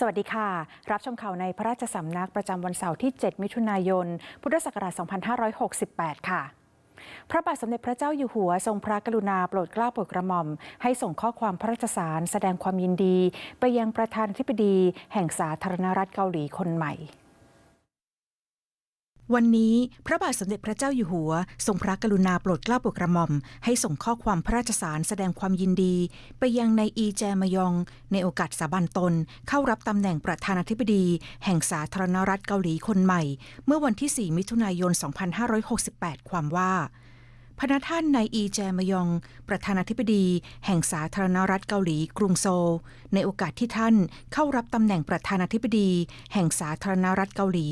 สวัสดีค่ะ รับชมข่าวในพระราชสำนักประจำวันเสาร์ที่ 7 มิถุนายน พุทธศักราช 2568 ค่ะ พระบาทสมเด็จพระเจ้าอยู่หัวทรงพระกรุณาโปรดเกล้าโปรดกระหม่อม ให้ส่งข้อความพระราชสารแสดงความยินดี ไปยังประธานาธิบดี แห่งสาธารณรัฐเกาหลีคนใหม่ วันนี้พระบาทสมเด็จพระเจ้าอยู่หัว ทรงพระกรุณาโปรดเกล้าโปรดกระหม่อม ให้ส่งข้อความพระราชสารแสดงความยินดี ไปยังในอีแจมยอง ในโอกาสสาบันตน เข้ารับตำแหน่งประธานาธิบดี แห่งสาธารณรัฐเกาหลีคนใหม่ เมื่อวันที่ 4 มิถุนายน 2568 ความว่าพระท่านนายอีแจมยอง ประธานาธิบดี แห่งสาธารณรัฐเกาหลี กรุงโซล ในโอกาสที่ท่านเข้ารับตำแหน่งประธานาธิบดี แห่งสาธารณรัฐเกาหลี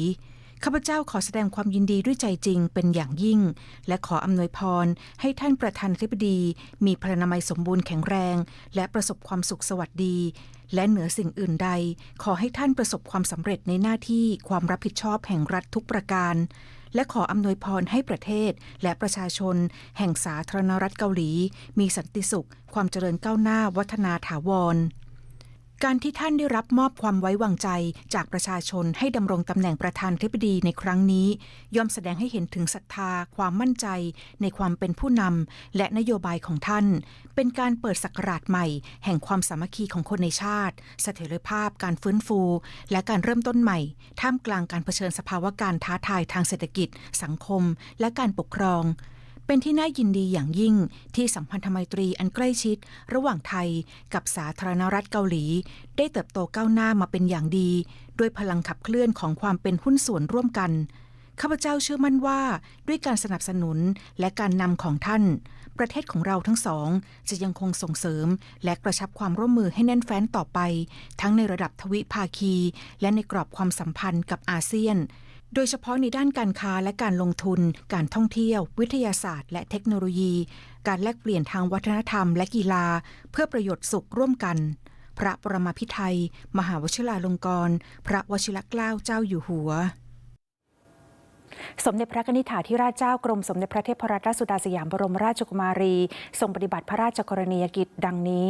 ข้าพเจ้าขอแสดงความยินดีด้วยใจจริงเป็นอย่างยิ่ง และขออำนวยพร ให้ท่านประธานธิบดี มีพลานามัยสมบูรณ์แข็งแรง และประสบความสุขสวัสดี และเหนือสิ่งอื่นใด ขอให้ท่านประสบความสำเร็จในหน้าที่ความรับผิดชอบแห่งรัฐทุกประการ และขออำนวยพรให้ประเทศ และประชาชน แห่งสาธารณรัฐเกาหลี มีสันติสุข ความเจริญก้าวหน้าวัฒนาถาวร การที่ท่านได้รับมอบความไว้วางใจจากประชาชนให้ดำรงตำแหน่งประธานธิบดีในครั้งนี้ ย่อมแสดงให้เห็นถึงศรัทธา ความมั่นใจ ในความเป็นผู้นำและนโยบายของท่าน เป็นการเปิดศักราชใหม่ แห่งความสามัคคีของคนในชาติ เสถียรภาพ การฟื้นฟู และการเริ่มต้นใหม่ ท่ามกลางการเผชิญสภาวะการท้าทายทางเศรษฐกิจ สังคม และการปกครอง เป็นที่น่ายินดีอย่างยิ่งที่สัมพันธไมตรีอันใกล้ชิด ระหว่างไทยกับสาธารณรัฐเกาหลี ได้เติบโตก้าวหน้ามาเป็นอย่างดี ด้วยพลังขับเคลื่อนของความเป็นหุ้นส่วนร่วมกันข้าพเจ้าเชื่อมั่นว่าด้วยการสนับสนุนและการนำของท่าน ประเทศของเราทั้งสอง จะยังคงส่งเสริม และกระชับความร่วมมือให้แน่นแฟ้นต่อไป ทั้งในระดับทวิภาคี และในกรอบความสัมพันธ์กับอาเซียน โดยเฉพาะในด้านการค้าและการลงทุน การท่องเที่ยว วิทยาศาสตร์ และเทคโนโลยี การแลกเปลี่ยนทางวัฒนธรรม และกีฬา เพื่อประโยชน์สุขร่วมกัน พระประมาพิไทย มหาวชิราลงกรณ์พระวชิรเกล้าเจ้าอยู่หัวสมเด็จพระนิธิถาธิราชเจ้ากรมสมเด็จพระเทพรัตนราชสุดาสยามบรมราชกุมารี ทรงปฏิบัติพระราชกรณียกิจดังนี้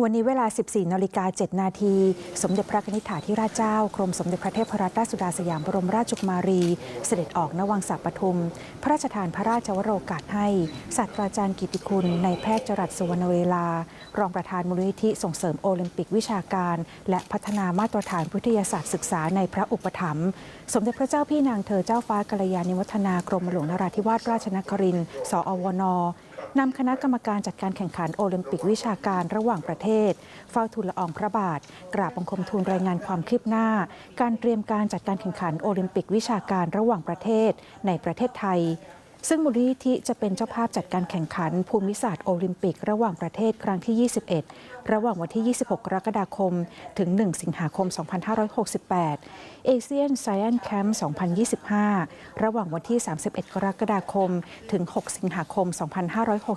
วันนี้เวลา 14นาฬิกา7นาที สมเด็จพระนิธิถาธิราชเจ้ากรมสมเด็จพระเทพรัตนราชสุดาสยามบรมราชกุมารี เสด็จออกนวังสัปทุม พระราชทานพระราชวโรกาสให้ศาสตราจารย์กิติคุณในแพทย์จรัสสุวรรณเวลา รองประธานมูลนิธิส่งเสริมโอลิมปิกวิชาการ และพัฒนามาตรฐานวิทยาศาสตร์ศึกษาในพระอุปถัมภ์สมเด็จพระเจ้าพี่นางเธอเจ้าฟ้ากัลยาณิวัฒนากรมหลวงนราธิวาสราชนครินทร์สอวน นำคณะกรรมการจัดการแข่งขันโอลิมปิกวิชาการระหว่างประเทศ เฝ้าทูลละอองพระบาท กราบบังคมทูลรายงานความคืบหน้า การเตรียมการจัดการแข่งขันโอลิมปิกวิชาการระหว่างประเทศในประเทศไทย ซึ่งมูลนิธิจะเป็นเจ้าภาพจัดการแข่งขัน ภูมิศาสตร์โอลิมปิก ระหว่างประเทศครั้งที่ 21 ระหว่างวันที่ 26 กรกฎาคม ถึง 1 สิงหาคม 2568เอเชียนไซแอนแคมป์2025 ระหว่างวันที่ 31 กรกฎาคม ถึง 6 สิงหาคม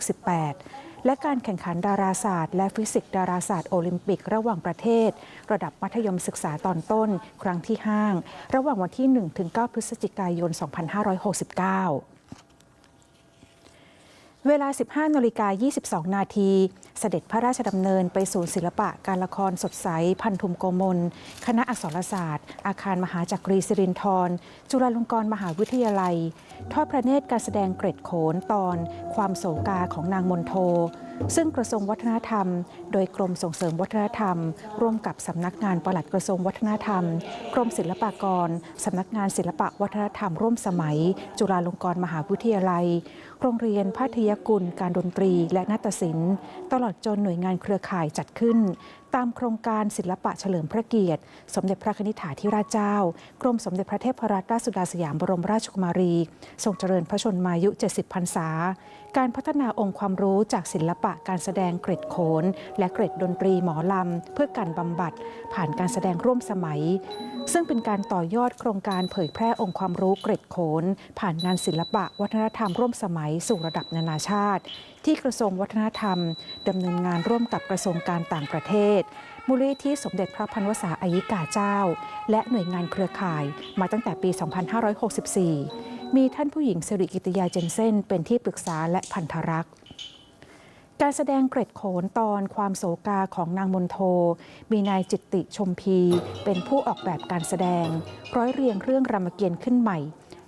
2568 และการแข่งขันดาราศาสตร์ และฟิสิกส์ดาราศาสตร์โอลิมปิก ระหว่างประเทศ ระดับมัธยมศึกษาตอนต้น ครั้งที่ 5 ระหว่างวันที่ 1-9 พฤศจิกายน 2569 เวลา 15นาฬิกา22 นาที เสด็จพระราชดำเนินไปศูนย์ศิลปะการละครสดใส พันธุมโกมล คณะอักษรศาสตร์ อาคารมหาจักรีสิรินทร จุฬาลงกรณ์มหาวิทยาลัย ทอดพระเนตรการแสดงเกร็ดโขนตอน ความโศกาของนางมนโท ซึ่งกระทรวงวัฒนธรรม โดยกรมส่งเสริมวัฒนธรรม ร่วมกับสำนักงานปลัดกระทรวงวัฒนธรรม กรมศิลปากรสำนักงานศิลปะวัฒนธรรมร่วมสมัย จุฬาลงกรณ์มหาวิทยาลัย โรงเรียนพาทยกุล การดนตรี และนาฏศิลป์ ตลอดจนหน่วยงานเครือข่ายจัดขึ้น ตามโครงการศิลปะเฉลิมพระเกียรติ สมเด็จพระนิธิถาธิราชเจ้า กรมสมเด็จพระเทพรัตนราชสุดาสยามบรมราชกุมารีทรงเจริญพระชนมายุ 70 พรรษา การพัฒนาองค์ความรู้จากศิลปะการแสดงเกร็ดโขน และเกร็ดดนตรีหมอลำ เพื่อการบำบัด ผ่านการแสดงร่วมสมัย ซึ่งเป็นการต่อยอดโครงการเผยแพร่องค์ความรู้เกร็ดโขน ผ่านงานศิลปะวัฒนธรรมร่วมสมัยสู่ระดับนานาชาติ ที่กระทรวงวัฒนธรรมดำเนินงานร่วมกับกระทรวงการต่างประเทศมูลนิธิสมเด็จพระพันวษาอายิกาเจ้า และหน่วยงานเครือข่ายมาตั้งแต่ปี 2564 มีท่านผู้หญิงสิริกิติยาเจนเซนเป็นที่ปรึกษาและพันธรักษ์การแสดงเกร็ดโขนตอนความโศกาของนางมนโท มีนายจิตติชมพี เป็นผู้ออกแบบการแสดง ร้อยเรียงเรื่องรามเกียรติ์ขึ้นใหม่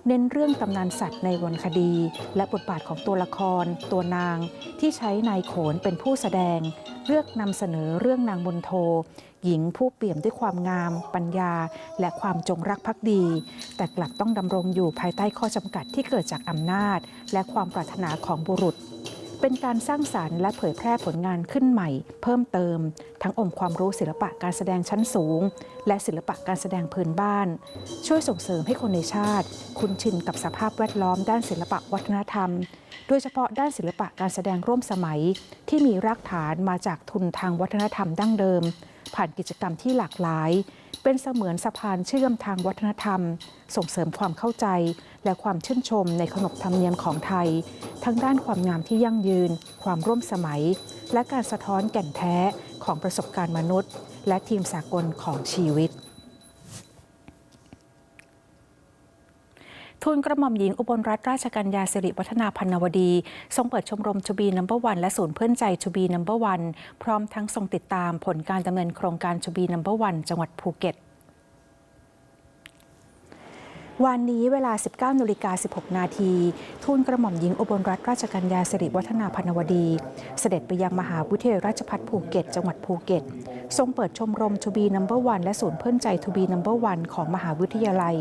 เน้นเรื่องตำนานสัตว์ในวรรณคดี และบทบาทของตัวละคร ตัวนาง ที่ใช้นายโขนเป็นผู้แสดง เลือกนำเสนอเรื่องนางมนโท หญิงผู้เปี่ยมด้วยความงาม ปัญญา และความจงรักภักดี แต่กลับต้องดำรงอยู่ภายใต้ข้อจำกัดที่เกิดจากอำนาจ และความปรารถนาของบุรุษ เป็นการสร้างสารรค์และเผยแพร่ผลงานขึ้นใหม่ เพิ่มเติม ทั้งองค์ความรู้ศิลปะการแสดงชั้นสูง และศิลปะการแสดงพื้นบ้าน ช่วยส่งเสริมให้คนในชาติ คุ้นชินกับสภาพแวดล้อมด้านศิลปะวัฒนธรรมโดยเฉพาะด้านศิลปะการแสดงร่วมสมัยที่มีรากฐานมาจากทุนทางวัฒนธรรมดั้งเดิม ผ่านกิจกรรมที่หลากหลาย เป็นเสมือนสะพานเชื่อมทางวัฒนธรรม ส่งเสริมความเข้าใจ และความชื่นชมในขนบธรรมเนียมของไทย ทั้งด้านความงามที่ยั่งยืน ความร่วมสมัย และการสะท้อนแก่นแท้ของประสบการณ์มนุษย์ และทีมสากลของชีวิต ทุนกระหม่อมหญิงอุบลรัตนราชกัญญาสิริวัฒนาพันนวดี ทรงเปิดชมรมชูบีนัมเบอร์วันและศูนย์เพื่อนใจชูบีนัมเบอร์วันพร้อมทั้งทรงติดตามผลการดำเนินโครงการชูบีนัมเบอร์วันจังหวัดภูเก็ต วันนี้เวลา 19นาฬิกา16 นาทีทูลกระหม่อมหญิงอุบลรัตนราชกัญญาสิริวัฒนาพนวดี เสด็จไปยังมหาวิทยาลัยราชภัฏภูเก็ต จังหวัดภูเก็ต ทรงเปิดชมรมทูบีนัมเบอร์วันและศูนย์เพื่อนใจทูบีนัมเบอร์วันของมหาวิทยาลัย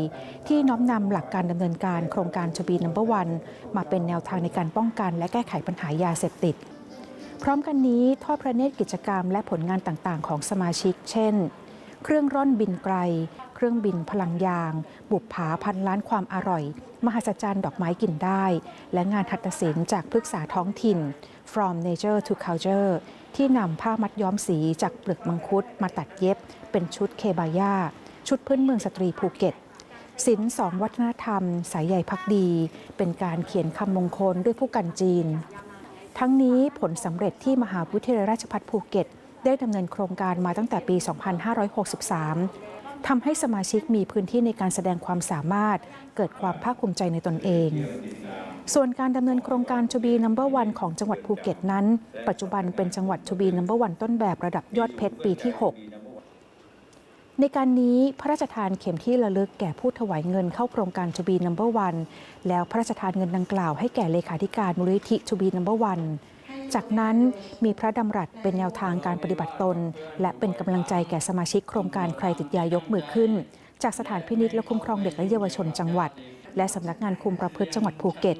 ที่น้อมนำหลักการดำเนินการโครงการทูบีนัมเบอร์วันมาเป็นแนวทางในการป้องกัน และแก้ไขปัญหายาเสพติด พร้อมกันนี้ทอดพระเนตรกิจกรรมและผลงานต่างๆ ของสมาชิก เช่น เครื่องร่อนบินไกล เครื่องบินพลังยาง บุปผาพันล้านความอร่อย มหัศจรรย์ดอกไม้กินได้ และงานหัตถศิลป์จากพฤกษาท้องถิ่น From Nature to Culture ที่นำผ้ามัดย้อมสีจากเปลือกมังคุดมาตัดเย็บ เป็นชุดเคบายาชุดพื้นเมืองสตรีภูเก็ตศิลป์สองวัฒนธรรม สายใยพักดี เป็นการเขียนคำมงคลด้วยผู้กันจีน ทั้งนี้ผลสำเร็จที่มหาวิทยาลัยราชภัฏภูเก็ต ได้ดำเนินโครงการมาตั้งแต่ปี 2563 ทำให้สมาชิกมีพื้นที่ในการแสดงความสามารถ เกิดความภาคภูมิใจในตนเอง ส่วนการดำเนินโครงการชูบีนัมเบอร์วันของจังหวัดภูเก็ตนั้น ปัจจุบันเป็นจังหวัดชูบีนัมเบอร์วันต้นแบบระดับยอดเพชรปีที่ 6ในการนี้พระราชทานเข็มที่ระลึกแก่ผู้ถวายเงินเข้าโครงการชูบีนัมเบอร์วันแล้วพระราชทานเงินดังกล่าวให้แก่เลขาธิการมูลนิธิชูบีนัมเบอร์วัน จากนั้นมีพระดำรัสเป็นแนวทางการปฏิบัติตน และเป็นกำลังใจแก่สมาชิกโครงการใครติดยายกมือขึ้น จากสถานพินิจและคุ้มครองเด็กและเยาวชนจังหวัด และสำนักงานคุมประพฤติจังหวัดภูเก็ต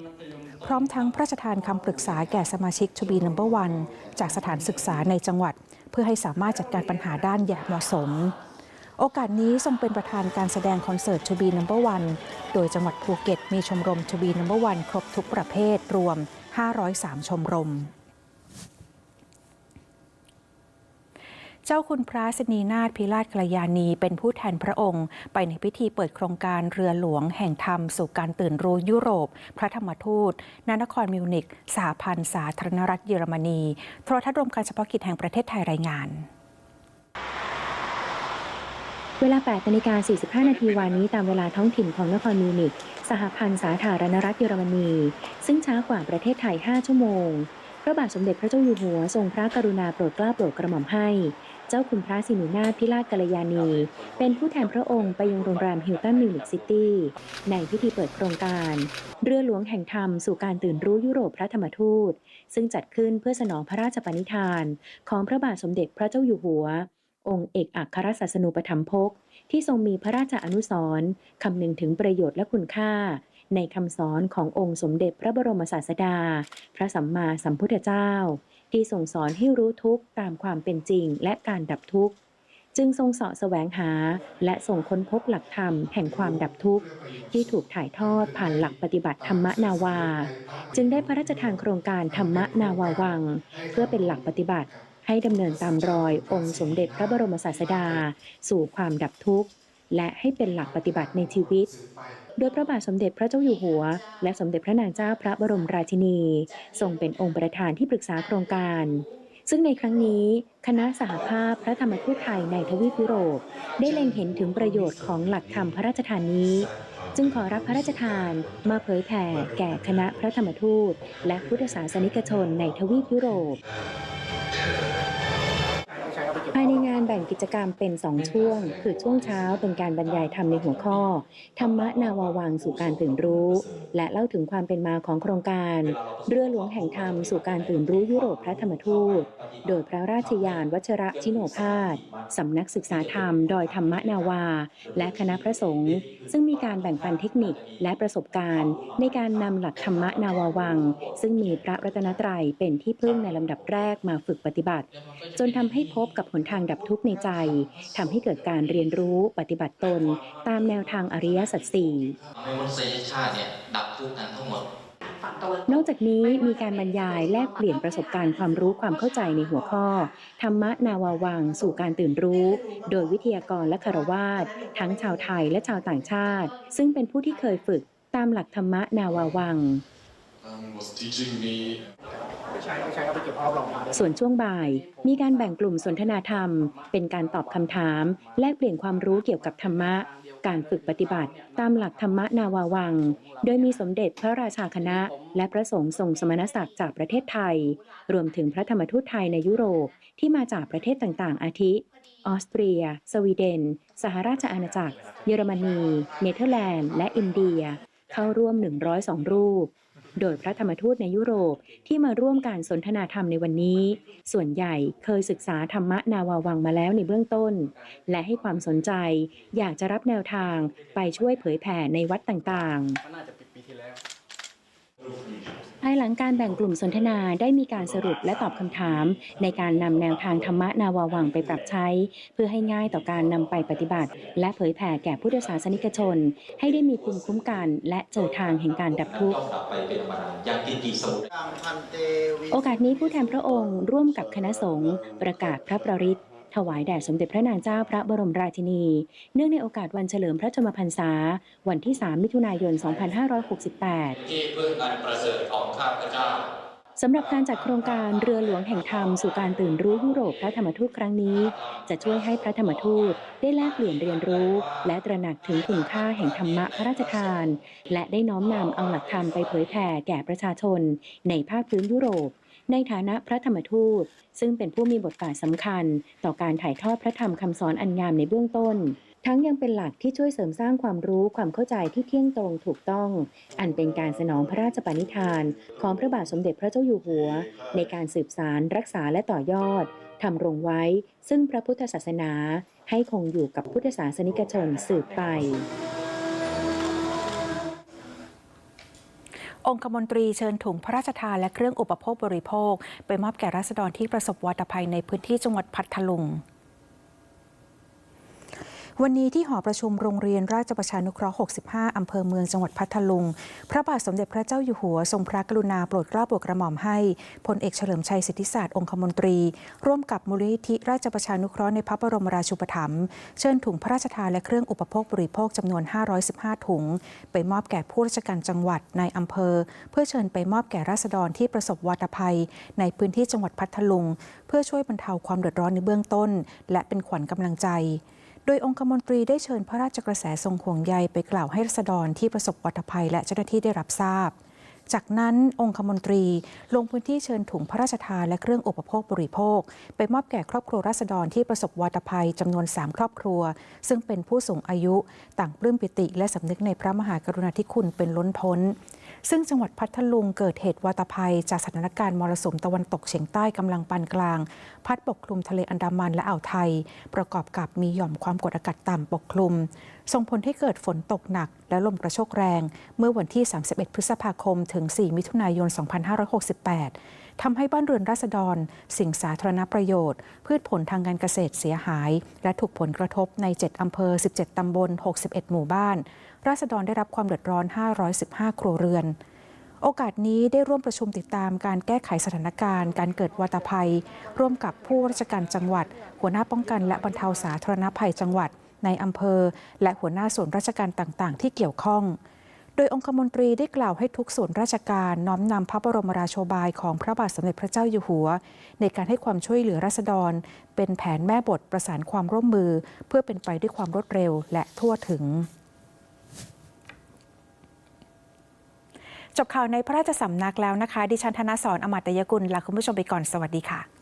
พร้อมทั้งพระราชทานคำปรึกษาแก่สมาชิกชูบีนัมเบอร์วันจากสถานศึกษาในจังหวัด เพื่อให้สามารถจัดการปัญหาด้านอย่างเหมาะสมโอกาสนี้ทรงเป็นประธานการแสดงคอนเสิร์ตชูบีนัมเบอร์วันโดยจังหวัดภูเก็ตมีชมรมชูบีนัมเบอร์วันครบทุกประเภทรวม 503 ชมรม เจ้าคุณพระสนีนาถพิราชกัลยาณีเป็นผู้แทนพระองค์ ไปในพิธีเปิดโครงการเรือหลวงแห่งธรรม สู่การตื่นรู้ยุโรป พระธรรมทูตณนครมิวนิกสหพันธ์สาธารณรัฐเยอรมนี โทรทัศน์รวมการเฉพาะกิจแห่งประเทศไทยรายงาน เวลา 8นาฬิกา45 นาทีวานนี้ตามเวลาท้องถิ่นของนครมิวนิกสหพันธ์สาธารณรัฐเยอรมนี ซึ่งช้ากว่าประเทศไทย 5 ชั่วโมงพระบาทสมเด็จพระเจ้าอยู่หัวทรงพระกรุณาโปรดเกล้าโปรดกระหม่อมให้ เจ้าคุณพระสินีนาถพิราชกัลยาณี เป็นผู้แทนพระองค์ไปยังโรงแรมฮิลตันมิวนิกซิตี้ ในพิธีเปิดโครงการ เรือหลวงแห่งธรรมสู่การตื่นรู้ยุโรปพระธรรมทูต ซึ่งจัดขึ้นเพื่อสนองพระราชปณิธาน ของพระบาทสมเด็จพระเจ้าอยู่หัว องค์เอกอัครศาสนูปถัมภกที่ทรงมีพระราชอนุสรณ์คำนึงถึงประโยชน์และคุณค่า ในคำสอนขององค์สมเด็จพระบรมศาสดา พระสัมมาสัมพุทธเจ้า ที่ทรงสอนให้รู้ทุกข์ตามความเป็นจริงและการดับทุกข์ จึงทรงเสาะแสวงหา และส่งค้นพบหลักธรรมแห่งความดับทุกข์ ที่ถูกถ่ายทอดผ่านหลักปฏิบัติธรรมนาวา จึงได้พระราชทานโครงการธรรมนาวาวัง เพื่อเป็นหลักปฏิบัติ ให้ดำเนินตามรอยองค์สมเด็จพระบรมศาสดา สู่ความดับทุกข์ และให้เป็นหลักปฏิบัติในชีวิต โดยพระบาทสมเด็จพระเจ้าอยู่หัว และสมเด็จพระนางเจ้าพระบรมราชินีทรงเป็นองค์ประธานที่ปรึกษาโครงการ ซึ่งในครั้งนี้ คณะสหภาพพระธรรมทูตไทยในทวีปยุโรป ได้เล็งเห็นถึงประโยชน์ของหลักธรรมพระราชทานนี้ จึงขอรับพระราชทานมาเผยแผ่แก่คณะพระธรรมทูต และพุทธศาสนิกชนในทวีปยุโรปายในงานแบ่งกิจกรรมเป็น 2 ช่วง คือช่วงเช้าเป็นการบรรยายธรรมในหัวข้อ ธรรมนาวาวังสู่การตื่นรู้ และเล่าถึงความเป็นมาของโครงการ เรือหลวงแห่งธรรมสู่การตื่นรู้ยุโรปพระธรรมทูต โดยพระราชยานวัชระชิโนภาสสำนักศึกษาธรรม ดอยธรรมนาวา และคณะพระสงฆ์ซึ่งมีการแบ่งปันเทคนิคและประสบการณ์ ในการนำหลักธรรมนาวาวัง ซึ่งมีพระรัตนตรัยเป็นที่พึ่งในลำดับแรกมาฝึกปฏิบัติ จนทำให้พบกับหนทางดับทุกข์ในใจทำให้เกิดการเรียนรู้ปฏิบัติตน ตามแนวทางอริยสัจสี่ให้มนุษยชาติเนี่ยดับทุกข์กันทั้งหมดนอกจากนี้มีการบรรยายแลกเปลี่ยนประสบการณ์ความรู้ความเข้าใจในหัวข้อ ธรรมนาวาวัง สู่การตื่นรู้ โดยวิทยากรและคารวาสทั้งชาวไทยและชาวต่างชาติ ซึ่งเป็นผู้ที่เคยฝึกตามหลักธรรมนาวาวัง ส่วนช่วงบ่าย มีการแบ่งกลุ่มสนทนาธรรม เป็นการตอบคำถาม แลกเปลี่ยนความรู้เกี่ยวกับธรรมะ การฝึกปฏิบัติ ตามหลักธรรมนาวาวัง โดยมีสมเด็จพระราชาคณะ และพระสงฆ์ทรงสมณศักดิ์จากประเทศไทย รวมถึงพระธรรมทูตไทยในยุโรปที่มาจากประเทศต่างๆ อาทิ ออสเตรีย สวีเดน สหราชอาณาจักร เยอรมนี เนเธอร์แลนด์ และอินเดีย เข้าร่วม 102 รูป โดยพระธรรมทูตในยุโรปที่มาร่วมการสนทนาธรรมในวันนี้ ส่วนใหญ่เคยศึกษาธรรมะนาวาวังมาแล้วในเบื้องต้น และให้ความสนใจอยากจะรับแนวทางไปช่วยเผยแผ่ในวัดต่างๆายหลังการแบ่งกลุ่มสนทนาได้มีการสรุปและตอบคำถาม ในการนำแนวทางธรรมนาวาวังไปปรับใช้ เพื่อให้ง่ายต่อการนำไปปฏิบัติ และเผยแผ่แก่พุทธศาสนิกชน ให้ได้มีภูมิคุ้มกัน และเจอทางแห่งการดับทุกข์โอกาสนี้ผู้แทนพระองค์ ร่วมกับคณะสงฆ์ประกาศพระประริต ถวายแด่สมเด็จพระนางเจ้าพระบรมราชินี เนื่องในโอกาสวันเฉลิมพระชนมพรรษา วันที่ 3 มิถุนายน 2568 ที่พึ่งอันประเสริฐของข้าพเจ้าสำหรับการจัดโครงการเรือหลวงแห่งธรรมสู่การตื่นรู้ยุโรปพระธรรมทูตครั้งนี้ จะช่วยให้พระธรรมทูตได้แลกเปลี่ยนเรียนรู้ และตระหนักถึงคุณค่าแห่งธรรมะพระราชทาน และได้น้อมนำเอาหลักธรรมไปเผยแผ่แก่ประชาชน ในภาคพื้นยุโรป ในฐานะพระธรรมทูต ซึ่งเป็นผู้มีบทบาทสำคัญ ต่อการถ่ายทอดพระธรรมคำสอนอันงามในเบื้องต้น ทั้งยังเป็นหลักที่ช่วยเสริมสร้างความรู้ความเข้าใจที่เที่ยงตรงถูกต้อง อันเป็นการสนองพระราชปณิธาน ของพระบาทสมเด็จพระเจ้าอยู่หัว ในการสืบสารรักษาและต่อยอดทำรงไว้ ซึ่งพระพุทธศาสนาให้คงอยู่กับพุทธศาสนิกชนสืบไป องคมนตรีเชิญถุงพระราชทานและเครื่องอุปโภคบริโภค ไปมอบแก่ราษฎรที่ประสบวัตภัยในพื้นที่จังหวัดพัทลุง วันนี้ที่หอประชุมโรงเรียนราชประชานุเคราะห์ 65 อำเภอเมืองจังหวัดพัทลุง พระบาทสมเด็จพระเจ้าอยู่หัว ทรงพระกรุณาโปรดเกล้าโปรดกระหม่อมให้พลเอกเฉลิมชัยสิทธิศาสตร์องคมนตรี ร่วมกับมูลนิธิราชประชานุเคราะห์ในพระบรมราชูปถัมภ์เชิญถุงพระราชทานและเครื่องอุปโภคบริโภคจำนวน 515 ถุง ไปมอบแก่ผู้ราชการจังหวัดในอำเภอ เพื่อเชิญไปมอบแก่ราษฎรที่ประสบวาตภัย ในพื้นที่จังหวัดพัทลุง เพื่อช่วยบรรเทาความเดือดร้อนในเบื้องต้น และเป็นขวัญกำลังใจ โดยองคมนตรีได้เชิญพระราชกระแสทรงห่วงใยไปกล่าวให้รัษฎรที่ประสบวัตภัยและเจ้าหน้าที่ได้รับทราบ จากนั้นองคมนตรีลงพื้นที่เชิญถุงพระราชทานและเครื่องอุปโภคบริโภค ไปมอบแก่ครอบครัวราษฎรที่ประสบวาตภัยจำนวน 3 ครอบครัว ซึ่งเป็นผู้สูงอายุ ต่างปลื้มปิติและสำนึกในพระมหากรุณาธิคุณเป็นล้นพ้น ซึ่งจังหวัดพัทลุงเกิดเหตุวาตภัย จากสถานการณ์มรสุมตะวันตกเฉียงใต้กำลังปานกลาง พัดปกคลุมทะเลอันดามันและอ่าวไทย ประกอบกับมีหย่อมความกดอากาศต่ำปกคลุม ส่งผลให้เกิดฝนตกหนัก และลมกระโชกแรง เมื่อวันที่ 31 พฤษภาคม ถึง 4 มิถุนายน 2568ทำให้บ้านเรือนราษฎร สิ่งสาธารณประโยชน์ พืชผลทางการเกษตรเสียหาย และถูกผลกระทบใน 7 อำเภอ 17 ตำบล 61 หมู่บ้าน ราษฎรได้รับความเดือดร้อน 515 ครัวเรือน โอกาสนี้ได้ร่วมประชุมติดตามการแก้ไขสถานการณ์ การเกิดวาตภัย ร่วมกับผู้ราชการจังหวัด หัวหน้าป้องกันและบรรเทาสาธารณภัยจังหวัด ในอำเภอ และหัวหน้าส่วนราชการต่างๆ ที่เกี่ยวข้องโดยองคมนตรีได้กล่าวให้ทุกส่วนราชการน้อมนำพระบรมราโชบายของพระบาทสมเด็จพระเจ้าอยู่หัว ในการให้ความช่วยเหลือราษฎร เป็นแผนแม่บทประสานความร่วมมือ เพื่อเป็นไปด้วยความรวดเร็วและทั่วถึง จบข่าวในพระราชสำนักแล้วนะคะ ดิฉันธนสรอมตยกุลลาคุณผู้ชมไปก่อนสวัสดีค่ะ